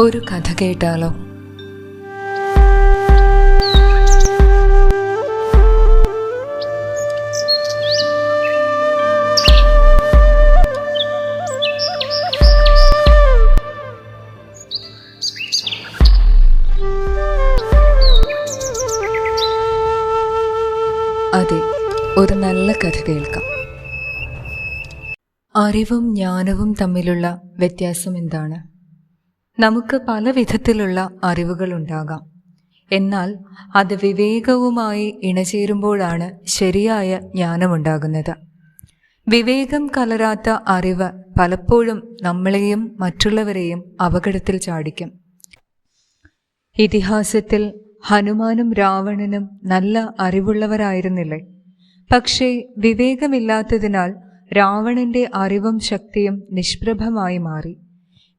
ഒരു കഥ കേട്ടാലോ? അതെ ഒരു നല്ല കഥ കേൾക്കാം. അറിവും ജ്ഞാനവും തമ്മിലുള്ള വ്യത്യാസം എന്താണ്? നമുക്ക് പല വിധത്തിലുള്ള അറിവുകൾ ഉണ്ടാകാം. എന്നാൽ അത് വിവേകവുമായി ഇണചേരുമ്പോഴാണ് ശരിയായ ജ്ഞാനമുണ്ടാകുന്നത്. വിവേകം കലരാത്ത അറിവ് പലപ്പോഴും നമ്മളെയും മറ്റുള്ളവരെയും അപകടത്തിൽ ചാടിക്കും. ഇതിഹാസത്തിൽ ഹനുമാനും രാവണനും നല്ല അറിവുള്ളവരായിരുന്നില്ലേ? പക്ഷേ വിവേകമില്ലാത്തതിനാൽ രാവണന്റെ അറിവും ശക്തിയും നിഷ്പ്രഭമായി മാറി.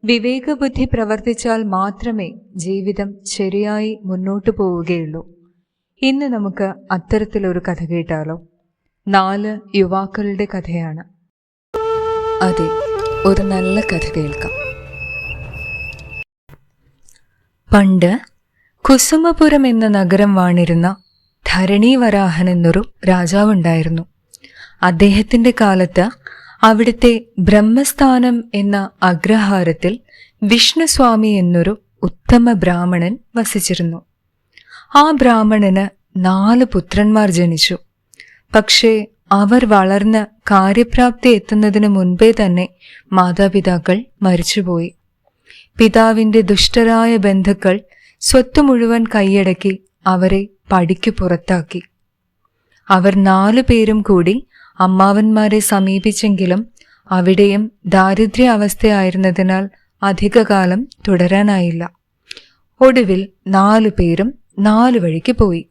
വിവേകബുദ്ധി പ്രവർത്തിച്ചാൽ മാത്രമേ ജീവിതം ശരിയായി മുന്നോട്ടു പോവുകയുള്ളൂ. ഇന്ന് നമുക്ക് അത്തരത്തിലൊരു കഥ കേട്ടാലോ? നാല് യുവാക്കളുടെ കഥയാണ്. അതെ ഒരു നല്ല കഥ കേൾക്കാം. പണ്ട് കുസുമപുരം എന്ന നഗരം വാണിരുന്ന ധരണീവരാഹൻ എന്നൊരു രാജാവുണ്ടായിരുന്നു. അദ്ദേഹത്തിന്റെ കാലത്ത് അവിടുത്തെ ബ്രഹ്മസ്ഥാനം എന്ന അഗ്രഹാരത്തിൽ വിഷ്ണുസ്വാമി എന്നൊരു ഉത്തമ ബ്രാഹ്മണൻ വസിച്ചിരുന്നു. ആ ബ്രാഹ്മണന് നാല് പുത്രന്മാർ ജനിച്ചു. പക്ഷേ അവർ വളർന്ന് കാര്യപ്രാപ്തി എത്തുന്നതിന് മുൻപേ തന്നെ മാതാപിതാക്കൾ മരിച്ചുപോയി. പിതാവിന്റെ ദുഷ്ടരായ ബന്ധുക്കൾ സ്വത്ത് മുഴുവൻ കൈയടക്കി അവരെ പടിക്കു പുറത്താക്കി. അവർ നാലു പേരും കൂടി അമ്മാവന്മാരെ സമീപിച്ചെങ്കിലും അവിടെയും ദാരിദ്ര്യ അവസ്ഥയായിരുന്നതിനാൽ അധികകാലം തുടരാനായില്ല. ഒടുവിൽ നാലു പേരും നാലു വഴിക്ക് പോയി.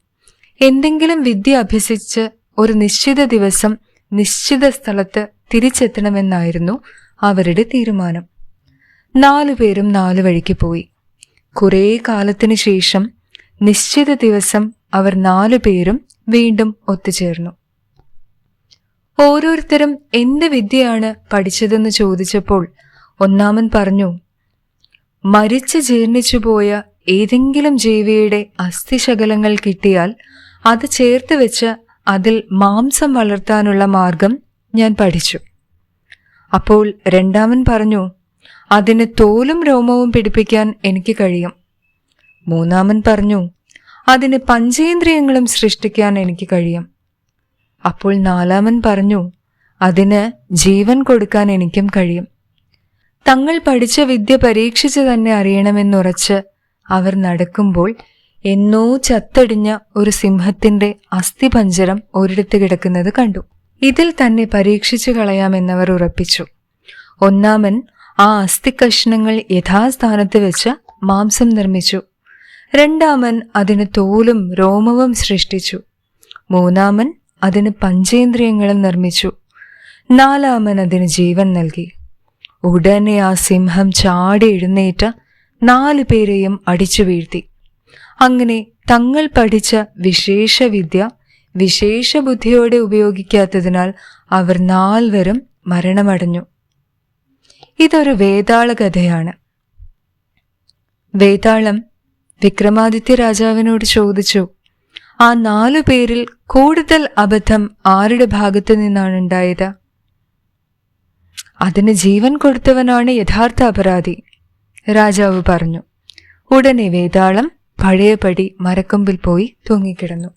എന്തെങ്കിലും വിദ്യ അഭ്യസിച്ച് ഒരു നിശ്ചിത ദിവസം നിശ്ചിത സ്ഥലത്ത് തിരിച്ചെത്തണമെന്നായിരുന്നു അവരുടെ തീരുമാനം. നാലു പേരും നാലു വഴിക്ക് പോയി. കുറേ കാലത്തിനു ശേഷം നിശ്ചിത ദിവസം അവർ നാലു പേരും വീണ്ടും ഒത്തുചേർന്നു. ഓരോരുത്തരും എന്ത് വിദ്യയാണ് പഠിച്ചതെന്ന് ചോദിച്ചപ്പോൾ ഒന്നാമൻ പറഞ്ഞു മരിച്ച് ജീർണിച്ചു പോയ ഏതെങ്കിലും ജീവിയുടെ അസ്ഥിശകലങ്ങൾ കിട്ടിയാൽ അത് ചേർത്ത് വെച്ച് അതിൽ മാംസം വളർത്താനുള്ള മാർഗം ഞാൻ പഠിച്ചു. അപ്പോൾ രണ്ടാമൻ പറഞ്ഞു അതിന് തോലും രോമവും പിടിപ്പിക്കാൻ എനിക്ക് കഴിയും. മൂന്നാമൻ പറഞ്ഞു അതിന് പഞ്ചേന്ദ്രിയങ്ങളും സൃഷ്ടിക്കാൻ എനിക്ക് കഴിയും. അപ്പോൾ നാലാമൻ പറഞ്ഞു അതിന് ജീവൻ കൊടുക്കാൻ എനിക്കും കഴിയും. തങ്ങൾ പഠിച്ച വിദ്യ പരീക്ഷിച്ച് തന്നെ അറിയണമെന്നുറച്ച് അവർ നടക്കുമ്പോൾ എന്നോ ചത്തടിഞ്ഞ ഒരു സിംഹത്തിന്റെ അസ്ഥിപഞ്ചരം ഒരിടത്ത് കിടക്കുന്നത് കണ്ടു. ഇതിൽ തന്നെ പരീക്ഷിച്ചു കളയാമെന്നവർ ഉറപ്പിച്ചു. ഒന്നാമൻ ആ അസ്ഥികഷ്ണങ്ങൾ യഥാസ്ഥാനത്ത് വെച്ച് മാംസം നിർമ്മിച്ചു. രണ്ടാമൻ അതിന് തോലും രോമവും സൃഷ്ടിച്ചു. മൂന്നാമൻ അതിന് പഞ്ചേന്ദ്രിയങ്ങളും നിർമ്മിച്ചു. നാലാമൻ അതിന് ജീവൻ നൽകി. ഉടനെ ആ സിംഹം ചാടി എഴുന്നേറ്റ് നാലു പേരെയും അടിച്ചു വീഴ്ത്തി. അങ്ങനെ തങ്ങൾ പഠിച്ച വിശേഷ വിദ്യ വിശേഷ ബുദ്ധിയോടെ ഉപയോഗിക്കാത്തതിനാൽ അവർ നാൽവരും മരണമടഞ്ഞു. ഇതൊരു വേതാള കഥയാണ് വേതാളം വിക്രമാദിത്യ രാജാവിനോട് ചോദിച്ചു ആ നാലു പേരിൽ കൂടുതൽ അബദ്ധം ആരുടെ ഭാഗത്തു നിന്നാണ് ഉണ്ടായത്? അതിന് ജീവൻ കൊടുത്തവനാണ് യഥാർത്ഥ അപരാധി രാജാവ് പറഞ്ഞു. ഉടനെ വേതാളം പഴയപടി മരക്കൊമ്പിൽ പോയി തൂങ്ങിക്കിടന്നു.